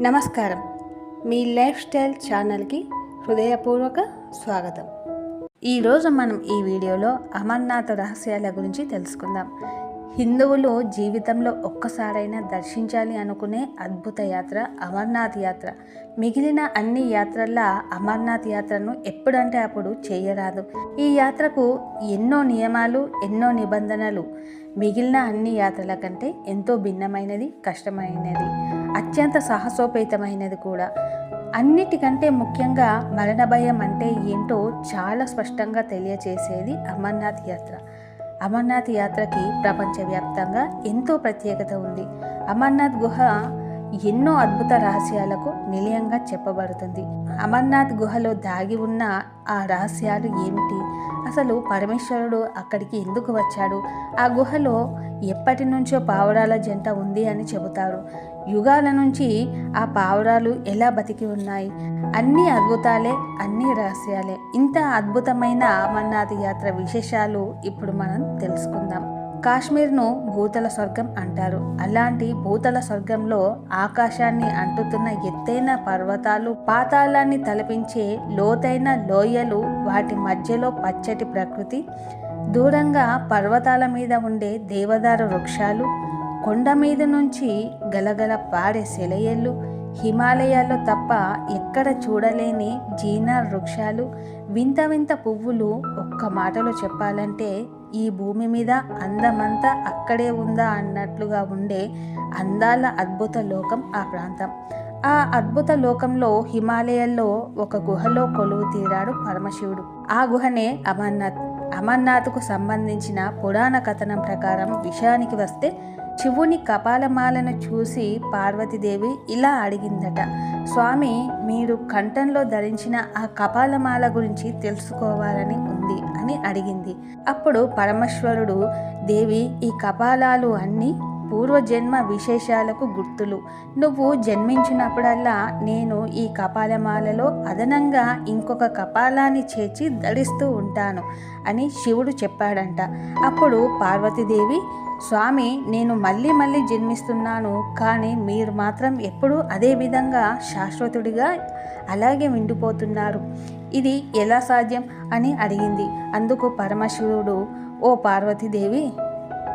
నమస్కారం. మీ life style ఛానల్కి హృదయపూర్వక స్వాగతం. ఈరోజు మనం ఈ వీడియోలో అమర్నాథ్ రహస్యాల గురించి తెలుసుకుందాం. హిందువులు జీవితంలో ఒక్కసారైనా దర్శించాలి అనుకునే అద్భుత యాత్ర అమర్నాథ్ యాత్ర. మిగిలిన అన్ని యాత్రల్లా అమర్నాథ్ యాత్రను ఎప్పుడంటే అప్పుడు చేయరాదు. ఈ యాత్రకు ఎన్నో నియమాలు ఎన్నో నిబంధనలు. మిగిలిన అన్ని యాత్రల కంటే ఎంతో భిన్నమైనది కష్టమైనది. అత్యంత సాహసోపేతమైనది కూడా. అన్నిటికంటే ముఖ్యంగా మరణ భయం అంటే ఏంటో చాలా స్పష్టంగా తెలియచేసేది అమర్నాథ్ యాత్ర. అమర్నాథ్ యాత్రకి ప్రపంచవ్యాప్తంగా ఎంతో ప్రత్యేకత ఉంది. అమర్నాథ్ గుహ ఎన్నో అద్భుత రహస్యాలకు నిలయంగా చెప్పబడుతుంది. అమర్నాథ్ గుహలో దాగి ఉన్న ఆ రహస్యాలు ఏమిటి? అసలు పరమేశ్వరుడు అక్కడికి ఎందుకు వచ్చాడు? ఆ గుహలో ఎప్పటి నుంచో పావురాల జంట ఉంది అని చెబుతారు. యుగాల నుంచి ఆ పావురాలు ఎలా బతికి ఉన్నాయి? అన్ని అద్భుతాలే అన్ని రహస్యాలే. ఇంత అద్భుతమైన అమర్నాథ్ యాత్ర విశేషాలు ఇప్పుడు మనం తెలుసుకుందాం. కాశ్మీర్ను భూతల స్వర్గం అంటారు. అలాంటి భూతల స్వర్గంలో ఆకాశాన్ని అంటుతున్న ఎత్తైన పర్వతాలు పాతాళాన్ని తలపించే లోతైన లోయలు వాటి మధ్యలో పచ్చటి ప్రకృతి దూరంగా పర్వతాల మీద ఉండే దేవదారు వృక్షాలు కొండ మీద నుంచి గలగల పాడే సెలయేళ్ళు హిమాలయాల్లో తప్ప ఎక్కడ చూడలేని జీనార్ వృక్షాలు వింత వింత పువ్వులు ఒక్క మాటలో చెప్పాలంటే ఈ భూమి మీద అందమంతా అక్కడే ఉందా అన్నట్లుగా ఉండే అందాల అద్భుత లోకం ఆ ప్రాంతం. ఆ అద్భుత లోకంలో హిమాలయాల్లో ఒక గుహలో కొలువు తీరాడు పరమశివుడు. ఆ గుహనే అమర్నాథ్. అమర్నాథ్కు సంబంధించిన పురాణ కథనం ప్రకారం విషయానికి వస్తే శివుని కపాలమాలను చూసి పార్వతీదేవి ఇలా అడిగిందట స్వామి మీరు కంఠంలో ధరించిన ఆ కపాలమాల గురించి తెలుసుకోవాలని ఉంది. అని అడిగింది. అప్పుడు పరమేశ్వరుడు దేవి ఈ కపాలాలు అన్నీ పూర్వజన్మ విశేషాలకు గుర్తులు. నువ్వు జన్మించినప్పుడల్లా నేను ఈ కపాలమాలలో అదనంగా ఇంకొక కపాలాన్ని చేర్చి ధరిస్తూ ఉంటాను అని శివుడు చెప్పాడంట. అప్పుడు పార్వతీదేవి స్వామి నేను మళ్ళీ మళ్ళీ జన్మిస్తున్నాను కానీ మీరు మాత్రం ఎప్పుడూ అదే విధంగా శాశ్వతుడిగా అలాగే ఉండిపోతున్నారు. ఇది ఎలా సాధ్యం అని అడిగింది. అందుకు పరమశివుడు ఓ పార్వతీదేవి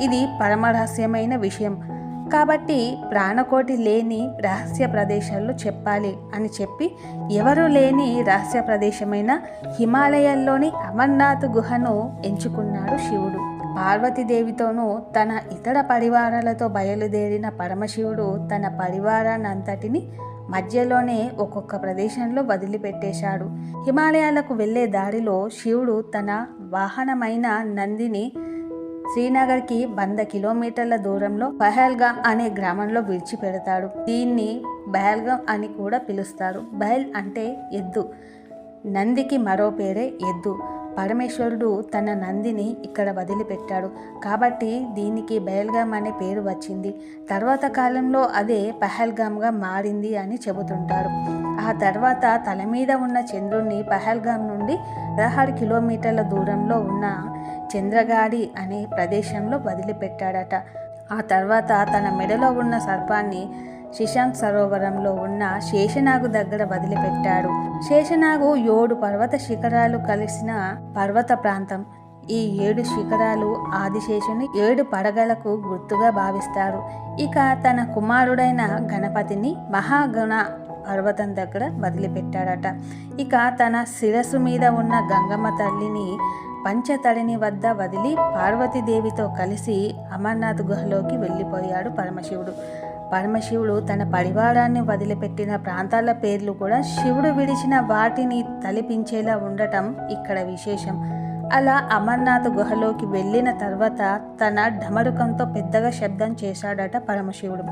ఇది పరమరహస్యమైన విషయం. కాబట్టి ప్రాణకోటి లేని రహస్య ప్రదేశాల్లో చెప్పాలి అని చెప్పి ఎవరు లేని రహస్య ప్రదేశమైన హిమాలయాల్లోని అమర్నాథ్ గుహను ఎంచుకున్నాడు శివుడు. పార్వతీదేవితోనూ తన ఇతర పరివారాలతో బయలుదేరిన పరమశివుడు తన పరివారాన్నంతటిని మధ్యలోనే ఒక్కొక్క ప్రదేశంలో వదిలిపెట్టేశాడు. హిమాలయాలకు వెళ్ళే దారిలో శివుడు తన వాహనమైన నందిని శ్రీనగర్కి వంద కిలోమీటర్ల దూరంలో పహల్గామ్ అనే గ్రామంలో విడిచిపెడతాడు. దీన్ని బహల్గామ్ అని కూడా పిలుస్తారు. బహల్ అంటే ఎద్దు. నందికి మరో పేరే ఎద్దు. పరమేశ్వరుడు తన నందిని ఇక్కడ వదిలిపెట్టాడు. కాబట్టి దీనికి బయల్గామ్ అనే పేరు వచ్చింది. తర్వాత కాలంలో అదే పహల్గామ్గా మారింది అని చెబుతుంటారు. ఆ తర్వాత తల మీద ఉన్న చంద్రుణ్ణి పహల్గామ్ నుండి పదహారు కిలోమీటర్ల దూరంలో ఉన్న చంద్రగాడి అనే ప్రదేశంలో వదిలిపెట్టాడట. ఆ తర్వాత తన మెడలో ఉన్న సర్పాన్ని శిశాంక్ సరోవరంలో ఉన్న శేషనాగు దగ్గర వదిలిపెట్టాడు. శేషనాగు ఏడు పర్వత శిఖరాలు కలిసిన పర్వత ప్రాంతం. ఈ ఏడు శిఖరాలు ఆదిశేషుని ఏడు పడగలకు గుర్తుగా భావిస్తారు. ఇక తన కుమారుడైన గణపతిని మహాగణ పర్వతం దగ్గర వదిలిపెట్టాడట. ఇక తన శిరస్సు మీద ఉన్న గంగమ్మ తల్లిని పంచతడిని వద్ద వదిలి పార్వతీదేవితో కలిసి అమర్నాథ్ గుహలోకి వెళ్ళిపోయాడు పరమశివుడు. పరమశివుడు తన పరివారాన్ని వదిలిపెట్టిన ప్రాంతాల పేర్లు కూడా శివుడు విడిచిన వాటిని తలిపించేలా ఉండటం ఇక్కడ విశేషం. అలా అమర్నాథ్ గుహలోకి వెళ్ళిన తర్వాత తన ఢమరుకంతో పెద్దగా శబ్దం చేశాడట పరమశివుడు.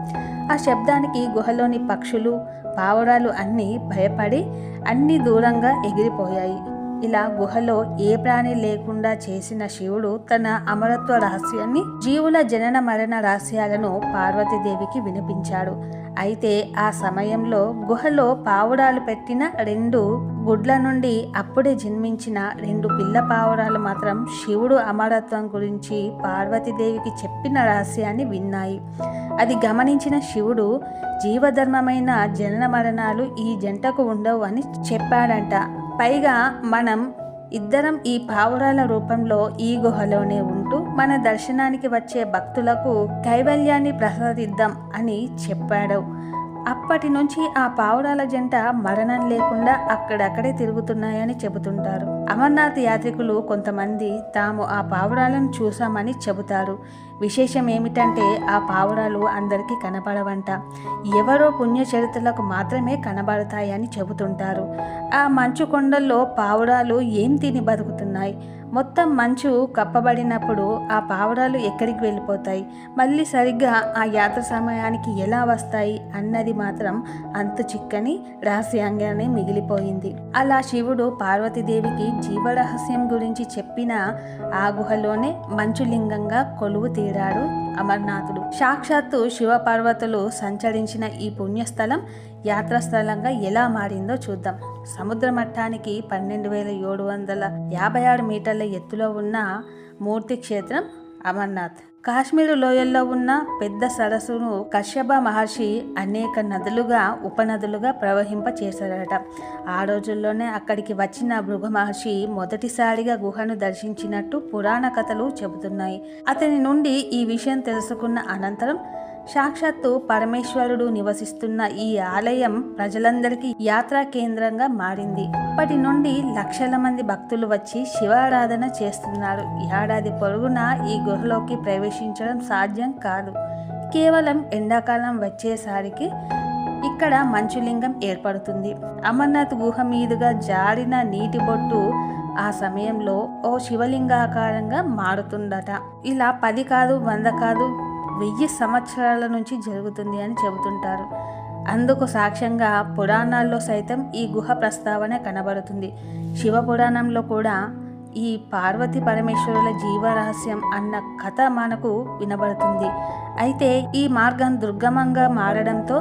ఆ శబ్దానికి గుహలోని పక్షులు పావురాలు అన్నీ భయపడి అన్ని దూరంగా ఎగిరిపోయాయి. ఇలా గుహలో ఏ ప్రాణి లేకుండా చేసిన శివుడు తన అమరత్వ రహస్యాన్ని జీవుల జనన మరణ రహస్యాలను పార్వతీదేవికి వినిపించాడు. అయితే ఆ సమయంలో గుహలో పావురాలు పెట్టిన రెండు గుడ్ల నుండి అప్పుడే జన్మించిన రెండు పిల్ల పావురాలు మాత్రం శివుడు అమరత్వం గురించి పార్వతీదేవికి చెప్పిన రహస్యాన్ని విన్నాయి. అది గమనించిన శివుడు జీవధర్మమైన జనన మరణాలు ఈ జంటకు ఉండవు అని చెప్పాడంట. పైగా మనం ఇద్దరం ఈ పావురాల రూపంలో ఈ గుహలోనే ఉంటూ మన దర్శనానికి వచ్చే భక్తులకు కైవల్యాన్ని ప్రసాదిద్దాం అని చెప్పాడు. అప్పటి నుంచి ఆ పావురాల జంట మరణం లేకుండా అక్కడక్కడే తిరుగుతున్నాయని చెబుతుంటారు. అమర్నాథ్ యాత్రికులు కొంతమంది తాము ఆ పావురాలను చూసామని చెబుతారు. విశేషం ఏమిటంటే ఆ పావురాలు అందరికీ కనబడవంట. ఎవరో పుణ్యచరిత్రలకు మాత్రమే కనబడతాయని చెబుతుంటారు. ఆ మంచు కొండల్లో పావురాలు ఏం తిని బతుకుతున్నాయి? మొత్తం మంచు కప్పబడినప్పుడు ఆ పావురాలు ఎక్కడికి వెళ్ళిపోతాయి? మళ్ళీ సరిగ్గా ఆ యాత్ర సమయానికి ఎలా వస్తాయి అన్నది మాత్రం అంతు చిక్కని రహస్యంగానే మిగిలిపోయింది. అలా శివుడు పార్వతీదేవికి జీవరహస్యం గురించి చెప్పిన ఆ గుహలోనే మంచులింగంగా కొలువు తీరాడు అమర్నాథుడు. సాక్షాత్తు శివపార్వతులు సంచరించిన ఈ పుణ్యస్థలం యాత్రాస్థలంగా ఎలా మారిందో చూద్దాం. సముద్ర మట్టానికి పన్నెండు వేల ఏడు వందల యాభై ఆరు మీటర్ల ఎత్తులో ఉన్న మూర్తి క్షేత్రం అమర్నాథ్. కాశ్మీరు లోయల్లో ఉన్న పెద్ద సరస్సును కశ్యప మహర్షి అనేక నదులుగా ఉపనదులుగా ప్రవహింప చేశారట ఆ రోజుల్లోనే అక్కడికి వచ్చిన భృగ మహర్షి మొదటిసారిగా గుహను దర్శించినట్టు పురాణ కథలు చెబుతున్నాయి. అతని నుండి ఈ విషయం తెలుసుకున్న అనంతరం సాక్షాత్తు పరమేశ్వరుడు నివసిస్తున్న ఈ ఆలయం ప్రజలందరికీ యాత్రా కేంద్రంగా మారింది. అప్పటి నుండి లక్షల మంది భక్తులు వచ్చి శివారాధన చేస్తున్నారు. ఏడాది పొరుగునా ఈ గుహలోకి ప్రవేశించడం సాధ్యం కాదు. కేవలం ఎండాకాలం వచ్చేసరికి ఇక్కడ మంచులింగం ఏర్పడుతుంది. అమర్నాథ్ గుహ మీదుగా జారిన నీటి బొట్టు ఆ సమయంలో ఓ శివలింగాకారంగా మారుతుందట. ఇలా పది కాదు వంద కాదు వెయ్యి సంవత్సరాల నుంచి జరుగుతుంది అని చెబుతుంటారు. అందుకు సాక్ష్యంగా పురాణాల్లో సైతం ఈ గుహ ప్రస్తావన కనబడుతుంది. శివ పురాణంలో కూడా ఈ పార్వతి పరమేశ్వరుల జీవరహస్యం అన్న కథ మనకు వినబడుతుంది. అయితే ఈ మార్గం దుర్గమంగా మారడంతో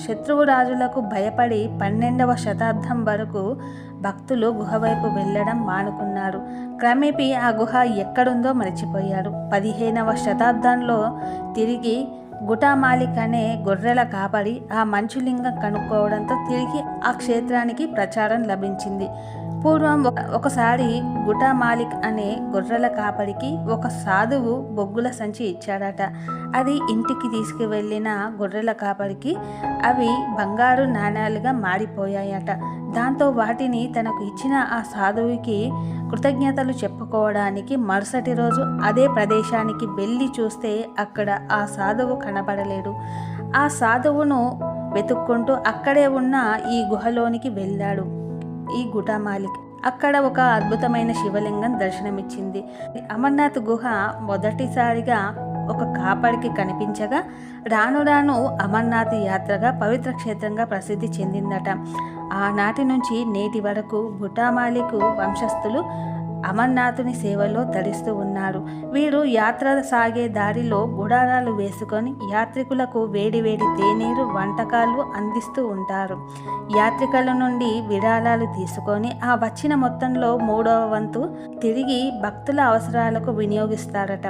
శత్రువు రాజులకు భయపడి పన్నెండవ శతాబ్దం వరకు భక్తులు గుహ వైపు వెళ్ళడం మానుకున్నారు. క్రమేపీ ఆ గుహ ఎక్కడుందో మర్చిపోయారు. పదిహేనవ శతాబ్దంలో తిరిగి గుటామాలిక్ అనే గొర్రెల కాపరి ఆ మంచులింగం కనుక్కోవడంతో తిరిగి ఆ క్షేత్రానికి ప్రచారం లభించింది. పూర్వం ఒకసారి గుటా మాలిక్ అనే గొర్రెల కాపరికి ఒక సాధువు బొగ్గుల సంచి ఇచ్చాడట. అది ఇంటికి తీసుకువెళ్ళిన గొర్రెల కాపరికి అవి బంగారు నాణ్యాలుగా మారిపోయాయట. దాంతో వాటిని తనకు ఇచ్చిన ఆ సాధువుకి కృతజ్ఞతలు చెప్పుకోవడానికి మరుసటి రోజు అదే ప్రదేశానికి వెళ్ళి చూస్తే అక్కడ ఆ సాధువు కనబడలేడు. ఆ సాధువును వెతుక్కుంటూ అక్కడే ఉన్న ఈ గుహలోనికి వెళ్ళాడు. ఈ గుటామాలిక్ అక్కడ ఒక అద్భుతమైన శివలింగం దర్శనమిచ్చింది. అమర్నాథ్ గుహ మొదటిసారిగా ఒక కాపరికి కనిపించగా రాను రాను అమర్నాథ్ యాత్రగా పవిత్ర క్షేత్రంగా ప్రసిద్ధి చెందిందట. ఆనాటి నుంచి నేటి వరకు గుటామాలిక్ వంశస్థులు అమర్నాథుని సేవలో తరిస్తూ ఉన్నారు. వీరు యాత్ర సాగే దారిలో గుడారాలు వేసుకొని యాత్రికులకు వేడివేడి తేనీరు వంటకాలు అందిస్తూ ఉంటారు. యాత్రికుల నుండి విరాళాలు తీసుకొని ఆ వచ్చిన మొత్తంలో మూడవ వంతు తిరిగి భక్తుల అవసరాలకు వినియోగిస్తారట.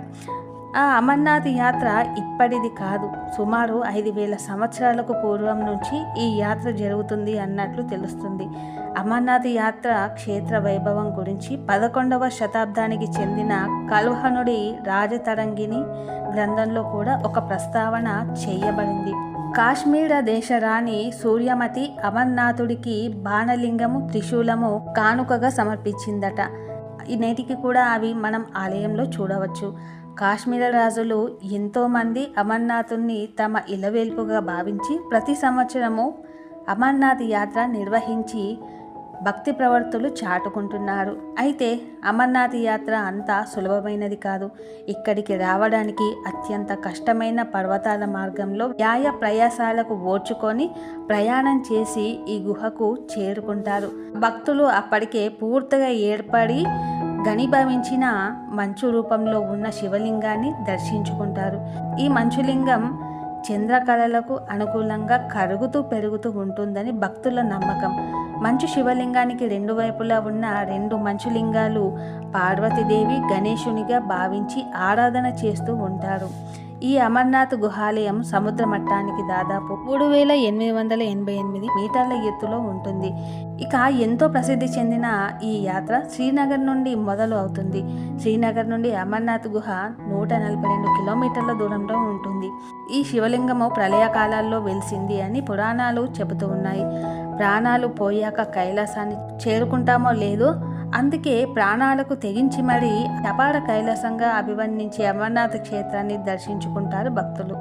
ఆ అమర్నాథ్ యాత్ర ఇప్పటిది కాదు. సుమారు ఐదు వేల సంవత్సరాలకు పూర్వం నుంచి ఈ యాత్ర జరుగుతుంది అన్నట్లు తెలుస్తుంది. అమర్నాథ్ యాత్ర క్షేత్ర వైభవం గురించి పదకొండవ శతాబ్దానికి చెందిన కల్హనుడి రాజతరంగిణి గ్రంథంలో కూడా ఒక ప్రస్తావన చేయబడింది. కాశ్మీర దేశ రాణి సూర్యమతి అమర్నాథుడికి బాణలింగము త్రిశూలము కానుకగా సమర్పించిందట. ఈ నేటికి కూడా అవి మనం ఆలయంలో చూడవచ్చు. కాశ్మీర రాజులు ఎంతోమంది అమర్నాథుని తమ ఇలవేల్పుగా భావించి ప్రతి సంవత్సరము అమర్నాథ్ యాత్ర నిర్వహించి భక్తి ప్రవర్తులు చాటుకుంటున్నారు. అయితే అమర్నాథ్ యాత్ర అంతా సులభమైనది కాదు. ఇక్కడికి రావడానికి అత్యంత కష్టమైన పర్వతాల మార్గంలో వ్యాయ ప్రయాసాలకు ఓర్చుకొని ప్రయాణం చేసి ఈ గుహకు చేరుకుంటారు. భక్తులు అప్పటికే పూర్తిగా ఏర్పడి ఘనీభవించిన మంచు రూపంలో ఉన్న శివలింగాన్ని దర్శించుకుంటారు. ఈ మంచులింగం చంద్రకళలకు అనుకూలంగా కరుగుతూ పెరుగుతూ ఉంటుందని భక్తుల నమ్మకం. మంచు శివలింగానికి రెండు వైపులా ఉన్న రెండు మంచు లింగాలు పార్వతీదేవి గణేశునిగా భావించి ఆరాధన చేస్తూ ఉంటారు. ఈ అమర్నాథ్ గుహాలయం సముద్ర మట్టానికి దాదాపు మూడు వేల ఎనిమిది వందల ఎనభై ఎనిమిది మీటర్ల ఎత్తులో ఉంటుంది. ఇక ఎంతో ప్రసిద్ధి చెందిన ఈ యాత్ర శ్రీనగర్ నుండి మొదలు అవుతుంది. శ్రీనగర్ నుండి అమర్నాథ్ గుహ నూట నలభై రెండు కిలోమీటర్ల దూరంలో ఉంటుంది. ఈ శివలింగము ప్రళయకాలాల్లో వెలిసింది అని పురాణాలు చెబుతూ ఉన్నాయి. ప్రాణాలు పోయాక కైలాసాన్ని చేరుకుంటామో లేదో అందుకే ప్రాణాలకు తెగించి మరీ అపార కైలాసంగా అభివర్ణించే అమర్నాథ్ క్షేత్రాన్ని దర్శించుకుంటారు భక్తులు.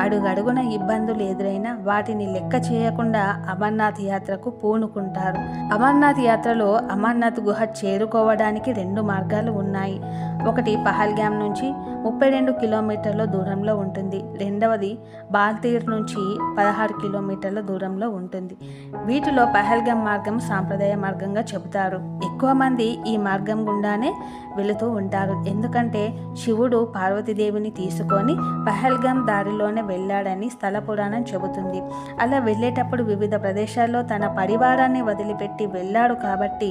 అడుగడుగున ఇబ్బందులు ఎదురైనా వాటిని లెక్క చేయకుండా అమర్నాథ్ యాత్రకు పూనుకుంటారు. అమర్నాథ్ యాత్రలో అమర్నాథ్ గుహ చేరుకోవడానికి రెండు మార్గాలు ఉన్నాయి. ఒకటి పహల్గామ్ నుంచి ముప్పై రెండు కిలోమీటర్ల దూరంలో ఉంటుంది. రెండవది బాల్తీర్ నుంచి పదహారు కిలోమీటర్ల దూరంలో ఉంటుంది. వీటిలో పహల్గామ్ మార్గం సాంప్రదాయ మార్గంగా చెబుతారు. ఎక్కువ మంది ఈ మార్గం గుండానే వెళుతూ ఉంటారు. ఎందుకంటే శివుడు పార్వతీదేవిని తీసుకొని పహల్గామ్ దారిలోనే వెళ్ళాడని స్థల పురాణం చెబుతుంది. అలా వెళ్ళేటప్పుడు వివిధ ప్రదేశాల్లో తన పరివారాన్ని వదిలిపెట్టి వెళ్ళాడు కాబట్టి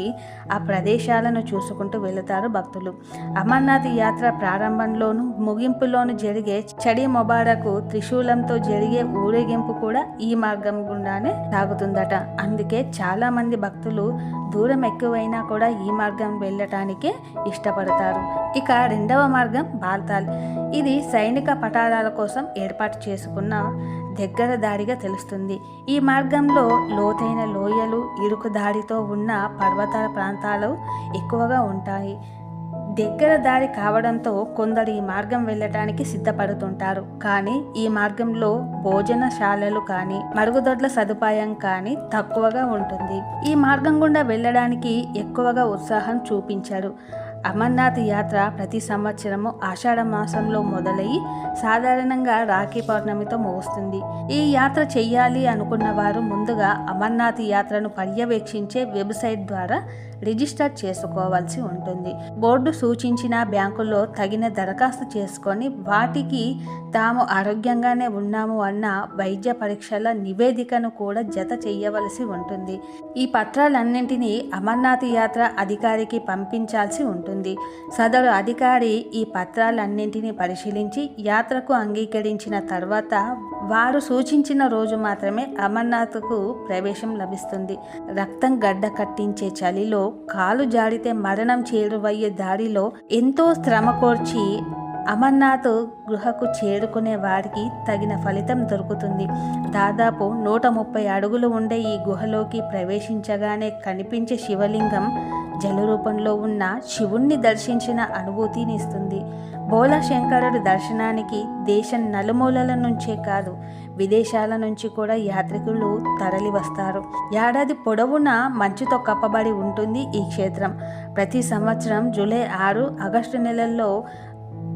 ఆ ప్రదేశాలను చూసుకుంటూ వెళుతారు భక్తులు. అమర్నాథ్ యాత్ర ప్రారంభంలోను ముగింపులోను జరిగే చడి మొబారకు త్రిశూలంతో జరిగే ఊరేగింపు కూడా ఈ మార్గం గుండానే సాగుతుందట. అందుకే చాలా మంది భక్తులు దూరం ఎక్కువైనా కూడా ఈ మార్గం వెళ్ళటానికే ఇష్టపడతారు. ఇక రెండవ మార్గం బాల్తాల్. ఇది సైనిక పటాలాల కోసం ఏర్పాటు చేసుకున్న దగ్గర దారిగా తెలుస్తుంది. ఈ మార్గంలో లోతైన లోయలు ఇరుకు దారితో ఉన్న పర్వతాల ప్రాంతాలు ఎక్కువగా ఉంటాయి. దగ్గర దారి కావడంతో కొందరు ఈ మార్గం వెళ్ళటానికి సిద్ధపడుతుంటారు. కానీ ఈ మార్గంలో భోజనశాలలు కానీ మరుగుదొడ్ల సదుపాయం కానీ తక్కువగా ఉంటుంది. ఈ మార్గం గుండా వెళ్ళడానికి ఎక్కువగా ఉత్సాహం చూపించారు. అమర్నాథ్ యాత్ర ప్రతి సంవత్సరము ఆషాఢ మాసంలో మొదలయ్యి సాధారణంగా రాఖీ పౌర్ణమితో ముగుస్తుంది. ఈ యాత్ర చెయ్యాలి అనుకున్న వారు ముందుగా అమర్నాథ్ యాత్రను పర్యవేక్షించే వెబ్సైట్ ద్వారా రిజిస్టర్ చేసుకోవాల్సి ఉంటుంది. బోర్డు సూచించిన బ్యాంకుల్లో తగిన దరఖాస్తు చేసుకొని వాటికి తాము ఆరోగ్యంగానే ఉన్నాము అన్న వైద్య పరీక్షల నివేదికను కూడా జత చేయవలసి ఉంటుంది. ఈ పత్రాలన్నింటినీ అమర్నాథ్ యాత్ర అధికారికి పంపించాల్సి ఉంటుంది. సదరు అధికారి ఈ పత్రాలన్నింటినీ పరిశీలించి యాత్రకు అంగీకరించిన తర్వాత వారు సూచించిన రోజు మాత్రమే అమర్నాథ్కు ప్రవేశం లభిస్తుంది. రక్తం గడ్డ కట్టించే చలిలో కాలు జాడితే మరణం చేరువయ్యే దారిలో ఎంతో శ్రమ కోర్చి అమర్నాథ్ గృహకు చేరుకునే వారికి తగిన ఫలితం దొరుకుతుంది. దాదాపు నూట ముప్పై అడుగులు ఉండే ఈ గుహలోకి ప్రవేశించగానే కనిపించే శివలింగం జల రూపంలో ఉన్న శివుణ్ణి దర్శించిన అనుభూతినిస్తుంది ఇస్తుంది. బోలశంకరుడు దర్శనానికి దేశం నలుమూలల నుంచే కాదు విదేశాల నుంచి కూడా యాత్రికులు తరలి వస్తారు. ఏడాది పొడవునా మంచుతో కప్పబడి ఉంటుంది ఈ క్షేత్రం. ప్రతి సంవత్సరం జూలై ఆరు ఆగస్టు నెలల్లో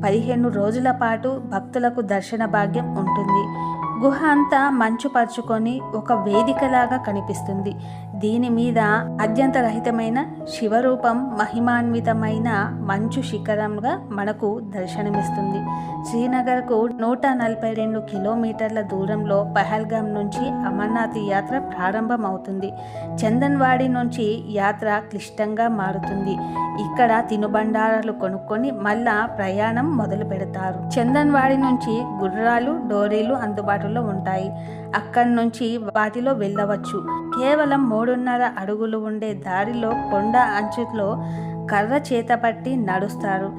పదిహేను రోజుల పాటు భక్తులకు దర్శన భాగ్యం ఉంటుంది. గుహ అంతా మంచు పరుచుకొని ఒక వేదికలాగా కనిపిస్తుంది. దీని మీద అత్యంతరహితమైన శివరూపం మహిమాన్వితమైన మంచు శిఖరంగా మనకు దర్శనమిస్తుంది. శ్రీనగర్కు నూట నలభై రెండు కిలోమీటర్ల దూరంలో పహల్గామ్ నుంచి అమర్నాథ్ యాత్ర ప్రారంభమవుతుంది. చందన్వాడి నుంచి యాత్ర క్లిష్టంగా మారుతుంది. ఇక్కడ తినుబండారాలు కొనుక్కొని మళ్ళా ప్రయాణం మొదలు పెడతారు. చందన్వాడి నుంచి గుర్రాలు డోరీలు అందుబాటులో ఉంటాయి. అక్కడి నుంచి వాటిలో వెళ్ళవచ్చు. కేవలం మూడు మూడున్నర అడుగులు ఉండే దారిలో కొండ అంచులో కర్ర చేతపట్టి నడుస్తారు.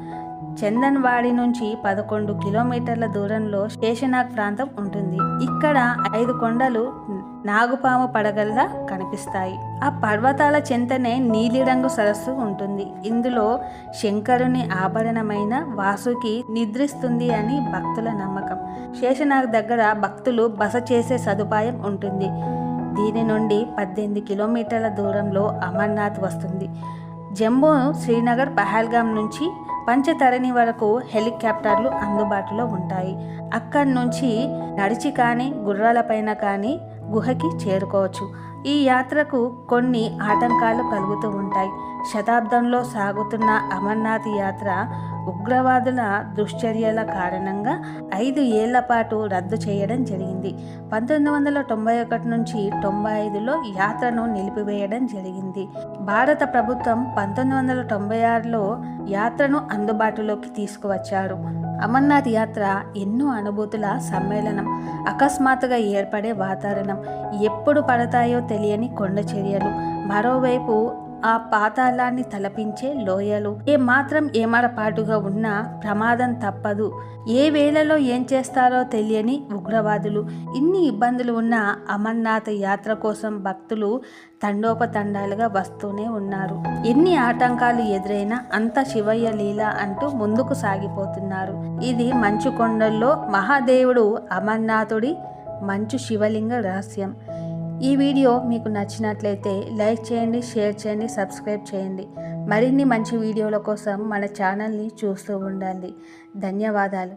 చందన్వాడి నుంచి పదకొండు కిలోమీటర్ల దూరంలో శేషనాగ్ ప్రాంతం ఉంటుంది. ఇక్కడ ఐదు కొండలు నాగుపాము పడగల్లా కనిపిస్తాయి. ఆ పర్వతాల చెంతనే నీలిరంగు సరస్సు ఉంటుంది. ఇందులో శంకరుని ఆభరణమైన వాసుకి నిద్రిస్తుంది అని భక్తుల నమ్మకం. శేషనాగ్ దగ్గర భక్తులు బస చేసే సదుపాయం ఉంటుంది. దీని నుండి పద్దెనిమిది కిలోమీటర్ల దూరంలో అమర్నాథ్ వస్తుంది. జమ్మూ శ్రీనగర్ పహల్గాం నుంచి పంచతరణి వరకు హెలికాప్టర్లు అందుబాటులో ఉంటాయి. అక్కడి నుంచి నడిచి కానీ గుర్రాలపైన కానీ గుహకి చేరుకోవచ్చు. ఈ యాత్రకు కొన్ని ఆటంకాలు కలుగుతూ ఉంటాయి. శతాబ్దంలో సాగుతున్న అమర్నాథ్ యాత్ర ఉగ్రవాదుల దుశ్చర్యల కారణంగా ఐదు ఏళ్ళ పాటు రద్దు చేయడం జరిగింది. పంతొమ్మిది వందల తొంభై ఒకటి నుంచి తొంభై ఐదులో యాత్రను నిలిపివేయడం జరిగింది. భారత ప్రభుత్వం పంతొమ్మిది వందల తొంభై ఆరులో యాత్రను అందుబాటులోకి తీసుకువచ్చారు. అమర్నాథ్ యాత్ర ఎన్నో అనుభూతుల సమ్మేళనం అకస్మాత్తుగా ఏర్పడే వాతావరణం ఎప్పుడు పడతాయో తెలియని కొండ చర్యలు. మరోవైపు ఆ పాతాళాన్ని తలపించే లోయలు. ఏ మాత్రం ఏమరపాటుగా ఉన్నా ప్రమాదం తప్పదు. ఏ వేళలో ఏం చేస్తారో తెలియని ఉగ్రవాదులు. ఇన్ని ఇబ్బందులు ఉన్న అమర్నాథ్ యాత్ర కోసం భక్తులు తండోపతండాలుగా వస్తూనే ఉన్నారు. ఎన్ని ఆటంకాలు ఎదురైనా అంత శివయ్య లీల అంటూ ముందుకు సాగిపోతున్నారు. ఇది మంచు కొండల్లో మహాదేవుడు అమర్నాథుడి మంచు శివలింగ రహస్యం. ఈ వీడియో మీకు నచ్చినట్లయితే లైక్ చేయండి షేర్ చేయండి సబ్స్క్రైబ్ చేయండి. మరిన్ని మంచి వీడియోల కోసం మన ఛానల్ని చూస్తూ ఉండండి. ధన్యవాదాలు.